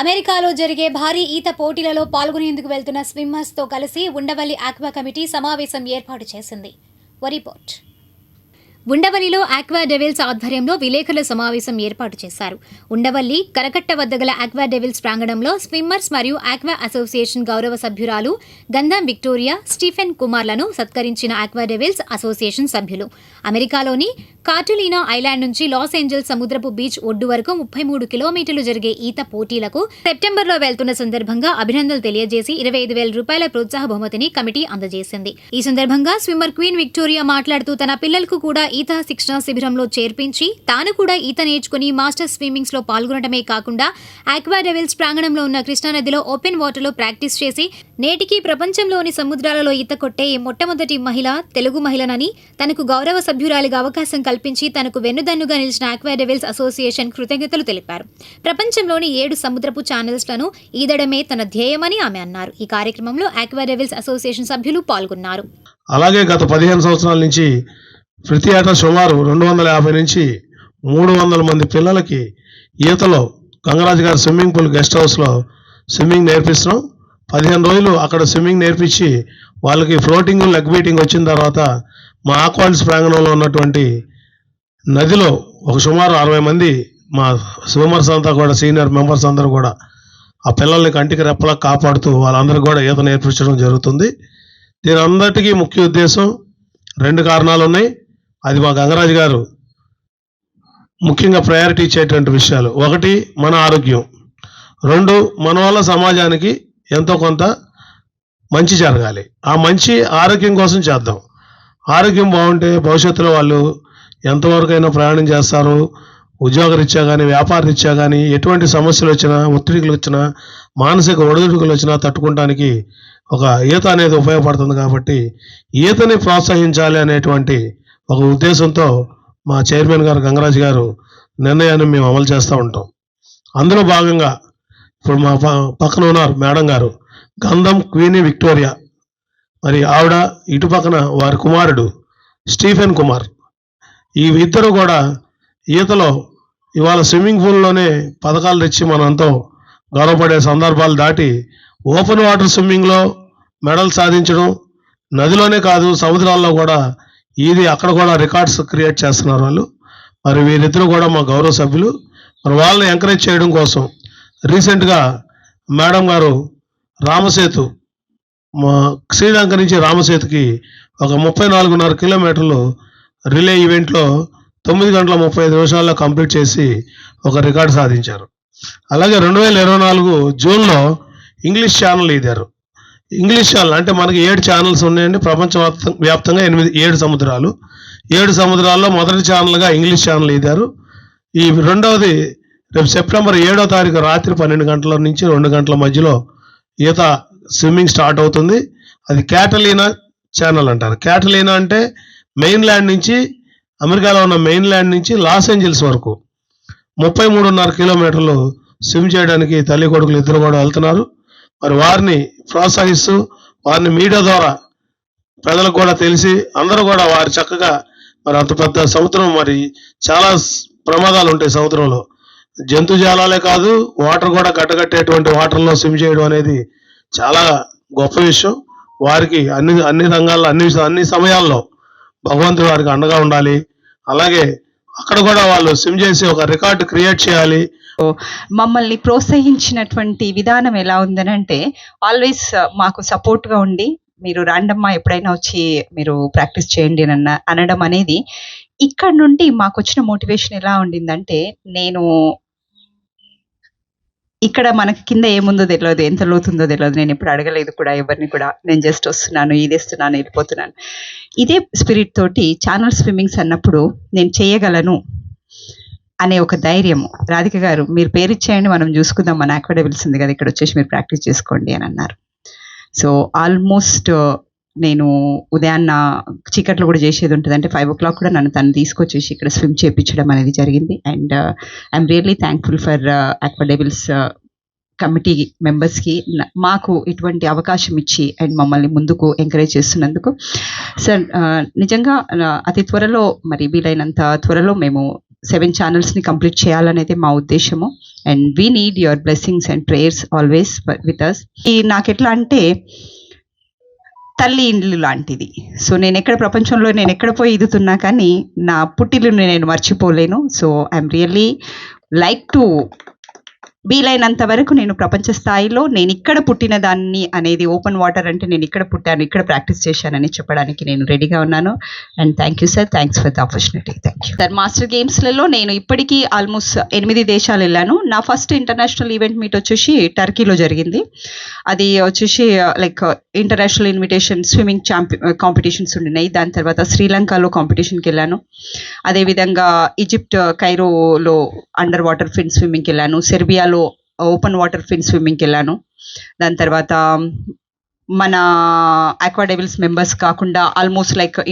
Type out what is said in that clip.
అమెరికాలో జరిగే భారీ ఈత పోటీలలో పాల్గొనేందుకు వెళ్తున్న స్విమ్మర్స్తో కలిసి ఉండవల్లి ఆక్వా కమిటీ సమావేశం ఏర్పాటు చేసింది. రిపోర్ట్. ఉండవల్లిలో ఆక్వా డెవిల్స్ ఆధ్వర్యంలో విలేకరుల సమావేశం ఏర్పాటు చేశారు. ఉండవల్లి కరకట్ట వద్ద గల ఆక్వా డెవిల్స్ ప్రాంగణంలో స్విమ్మర్స్ మరియు ఆక్వా అసోసియేషన్ గౌరవ సభ్యురాలు గంధం విక్టోరియా స్టీఫెన్ కుమార్లను సత్కరించిన ఆక్వా డెవిల్స్ అసోసియేషన్ సభ్యులు. అమెరికాలోని కార్టులీనా ఐలాండ్ నుంచి లాస్ ఏంజల్స్ సముద్రపు బీచ్ ఒడ్డు వరకు ముప్పై మూడు కిలోమీటర్లు జరిగే ఈత పోటీలకు సెప్టెంబర్లో వెళ్తున్న సందర్భంగా అభినందనలు తెలియజేసి ఇరవై ఐదు వేల రూపాయల ప్రోత్సాహ బహుమతిని కమిటీ అందజేసింది. ఈ సందర్భంగా స్విమ్మర్ క్వీన్ విక్టోరియా మాట్లాడుతూ తన పిల్లలకు కూడా ఈత శిక్షణ శిబిరంలో చేర్పించి తాను కూడా ఈత నేర్చుకుని మాస్టర్ స్విమ్మింగ్స్లో పాల్గొనడమే కాకుండా ఆక్వా డెవిల్స్ ప్రాంగణంలో ఉన్న కృష్ణానదిలో ఓపెన్ వాటర్లో ప్రాక్టీస్ చేసి నేటికి ప్రపంచంలోని సముద్రాలలో ఈత కొట్టే మొట్టమొదటి మహిళ తెలుగు మహిళనని తనకు గౌరవ సభ్యురాలిగా అవకాశం కల్పించి తనకు వెన్నుదన్నుగా నిలిచిన ఆక్వా డెవిల్స్ అసోసియేషన్ కృతజ్ఞతలు తెలిపారు. ప్రపంచంలోని ఏడు సముద్రపు ఛానల్స్లను ఈదడమే తన ధ్యేయమని ఆమె అన్నారు. ఈ కార్యక్రమంలో ఆక్వా డెవిల్స్ అసోసియేషన్ సభ్యులు పాల్గొన్నారు. అలాగే గత పదిహేను సంవత్సరాల నుంచి ప్రతి ఏటా సుమారు రెండు వందల యాభై నుంచి మూడు వందల మంది పిల్లలకి ఈతలో గంగరాజు గారి స్విమ్మింగ్ పూల్ గెస్ట్ హౌస్లో స్విమ్మింగ్ నేర్పిస్తున్నాం. పదిహేను రోజులు అక్కడ స్విమ్మింగ్ నేర్పించి వాళ్ళకి ఫ్లోటింగ్ లెగ్ బీటింగ్ వచ్చిన తర్వాత మా ఆక్వాల్స్ ప్రాంగణంలో ఉన్నటువంటి నదిలో ఒక సుమారు అరవై మంది మా స్విమ్మర్స్ అంతా కూడా సీనియర్ మెంబర్స్ అందరూ కూడా ఆ పిల్లల్ని కంటికి రెప్పలా కాపాడుతూ వాళ్ళందరికీ కూడా ఈత నేర్పించడం జరుగుతుంది. దీని అందరికీ ముఖ్య ఉద్దేశం రెండు కారణాలు ఉన్నాయి అది మా గంగరాజు గారు ముఖ్యంగా ప్రయారిటీ ఇచ్చేటువంటి విషయాలు. ఒకటి మన ఆరోగ్యం. రెండు మన వల్ల సమాజానికి ఎంతో కొంత మంచి జరగాలి. ఆ మంచి ఆరోగ్యం కోసం చేద్దాం. ఆరోగ్యం బాగుంటే భవిష్యత్తులో వాళ్ళు ఎంతవరకైనా ప్రయాణం చేస్తారు. ఉద్యోగరీత్యా కానీ వ్యాపారరీత్యా కానీ ఎటువంటి సమస్యలు వచ్చినా ఒత్తిడిలు వచ్చినా మానసిక ఒడిదుడుకులు వచ్చినా తట్టుకోవడానికి ఒక ఈత అనేది ఉపయోగపడుతుంది కాబట్టి ఈతని ప్రోత్సహించాలి అనేటువంటి ఒక ఉద్దేశంతో మా చైర్మన్ గారు గంగరాజు గారు నిర్ణయాన్ని మేము అమలు చేస్తూ ఉంటాం. అందులో భాగంగా ఇప్పుడు మా పక్కన ఉన్నారు మేడం గారు గంధం క్వీని విక్టోరియా. మరి ఆవిడ ఇటు పక్కన వారి కుమారుడు స్టీఫెన్ కుమార్. ఈ ఇద్దరు కూడా ఈతలో ఇవాళ స్విమ్మింగ్ పూల్లోనే పథకాలు తెచ్చి మనంతో గౌరవపడే సందర్భాలు దాటి ఓపెన్ వాటర్ స్విమ్మింగ్లో మెడల్ సాధించడం నదిలోనే కాదు సముద్రాల్లో కూడా ఇది అక్కడ కూడా రికార్డ్స్ క్రియేట్ చేస్తున్నారు వాళ్ళు. మరి వీరిద్దరు కూడా మా గౌరవ సభ్యులు. మరి వాళ్ళని ఎంకరేజ్ చేయడం కోసం రీసెంట్గా మేడం గారు రామసేతు మా శ్రీలంక నుంచి రామసేతుకి ఒక ముప్పై నాలుగున్నర కిలోమీటర్లు రిలే ఈవెంట్లో తొమ్మిది గంటల ముప్పై ఐదు నిమిషాల్లో కంప్లీట్ చేసి ఒక రికార్డు సాధించారు. అలాగే రెండు వేల ఇరవై నాలుగు జూన్లో ఇంగ్లీష్ ఛానల్ ఇదారు. ఇంగ్లీష్ ఛానల్ అంటే మనకి ఏడు ఛానల్స్ ఉన్నాయండి. ప్రపంచ వ్యాప్తంగా ఎనిమిది ఏడు సముద్రాలు. ఏడు సముద్రాల్లో మొదటి ఛానల్గా ఇంగ్లీష్ ఛానల్ ఇదారు. ఈ రెండవది రేపు సెప్టెంబర్ ఏడో తారీఖు రాత్రి పన్నెండు గంటల నుంచి రెండు గంటల మధ్యలో ఈత స్విమ్మింగ్ స్టార్ట్ అవుతుంది. అది క్యాటలీనా ఛానల్ అంటారు. క్యాటలీనా అంటే మెయిన్ ల్యాండ్ నుంచి అమెరికాలో ఉన్న మెయిన్ ల్యాండ్ నుంచి లాస్ ఏంజల్స్ వరకు ముప్పై మూడున్నర కిలోమీటర్లు స్విమ్ చేయడానికి తల్లి కొడుకులు ఇద్దరు కూడా వెళ్తున్నారు. మరి వారిని ప్రోత్సహిస్తూ వారిని మీడియా ద్వారా ప్రజలకు కూడా తెలిసి అందరూ కూడా వారు చక్కగా మరి అంత పెద్ద సముద్రం మరి చాలా ప్రమాదాలు ఉంటాయి సముద్రంలో. జంతు జాలాలే కాదు వాటర్ కూడా గడ్డగట్టేటువంటి వాటర్లో స్విమ్ చేయడం అనేది చాలా గొప్ప విషయం. వారికి అన్ని అన్ని రంగాల్లో అన్ని అన్ని సమయాల్లో భగవంతుడు వారికి అండగా ఉండాలి. అలాగే అక్కడ కూడా వాళ్ళు స్విమ్ చేసి ఒక రికార్డు క్రియేట్ చేయాలి. మమ్మల్ని ప్రోత్సహించినటువంటి విధానం ఎలా ఉందనంటే ఆల్వేస్ uh, మాకు సపోర్ట్గా గా ఉండి మీరు రాండమ్మా ఎప్పుడైనా వచ్చి మీరు ప్రాక్టీస్ చేయండి అన్న అనడం అనేది ఇక్కడ నుండి మాకు వచ్చిన మోటివేషన్ ఎలా ఉండిందంటే నేను ఇక్కడ మనకి కింద ఏముందో తెలియదు ఎంత లోతుందో తెలియదు నేను ఎప్పుడు అడగలేదు కూడా ఎవరిని కూడా నేను జస్ట్ వస్తున్నాను ఇదేస్తున్నాను వెళ్ళిపోతున్నాను. ఇదే స్పిరిట్ తోటి ఛానల్ స్విమ్మింగ్స్ అన్నప్పుడు నేను చేయగలను. అనే ఒక ధైర్యము. రాధిక గారు మీరు పేరు ఇచ్చేయండి మనం చూసుకుందాం. మన అక్వడబుల్స్ ఉంది కదా ఇక్కడ వచ్చేసి మీరు ప్రాక్టీస్ చేసుకోండి అని అన్నారు. సో ఆల్మోస్ట్ uh, నేను ఉదయాన్న చీకట్లో కూడా చేసేది ఉంటుంది. అంటే ఫైవ్ ఓ క్లాక్ కూడా నన్ను తను తీసుకొచ్చేసి ఇక్కడ స్విమ్ చేయించడం అనేది జరిగింది. And I'm really thankful for aqua devils committee మెంబర్స్కి మాకు ఇటువంటి అవకాశం ఇచ్చి అండ్ మమ్మల్ని ముందుకు ఎంకరేజ్ చేస్తున్నందుకు. సార్ uh, నిజంగా uh, అతి త్వరలో మరి వీలైనంత త్వరలో మేము సెవెన్ ఛానల్స్ని కంప్లీట్ చేయాలనేది మా ఉద్దేశము. And we need your blessings and prayers always with us ఈ నాకు ఎట్లా అంటే తల్లి ఇండ్లు లాంటిది. సో నేను ఎక్కడ ప్రపంచంలో నేను ఎక్కడ పోయి ఇదుతున్నా కానీ నా పుట్టిల్లుని నేను మర్చిపోలేను. So I'm really like to వీలైనంత వరకు నేను ప్రపంచ స్థాయిలో నేను ఇక్కడ పుట్టిన దాన్ని అనేది ఓపెన్ వాటర్ అంటే నేను ఇక్కడ పుట్టాను ఇక్కడ ప్రాక్టీస్ చేశానని చెప్పడానికి నేను రెడీగా ఉన్నాను. And thank you sir thanks for the opportunity thank you sir master గేమ్స్లలో నేను ఇప్పటికీ ఆల్మోస్ట్ ఎనిమిది దేశాలు వెళ్ళాను. నా ఫస్ట్ ఇంటర్నేషనల్ ఈవెంట్ మీట్ వచ్చేసి టర్కీలో జరిగింది. అది వచ్చేసి లైక్ ఇంటర్నేషనల్ ఇన్విటేషన్ స్విమ్మింగ్ ఛాంపి కాంపిటీషన్స్ ఉండినాయి. దాని తర్వాత శ్రీలంకలో కాంపిటీషన్కి వెళ్ళాను. అదేవిధంగా ఈజిప్ట్ కైరోలో అండర్ వాటర్ ఫిన్ స్విమ్మింగ్కి వెళ్ళాను. సెర్బియాలో ఓపెన్ వాటర్ ఫిన్ స్విమ్మింగ్కి వెళ్ళాను. దాని తర్వాత మన అక్వాడెవిల్స్ మెంబర్స్ కాకుండా ఆల్మోస్ట్ లైక్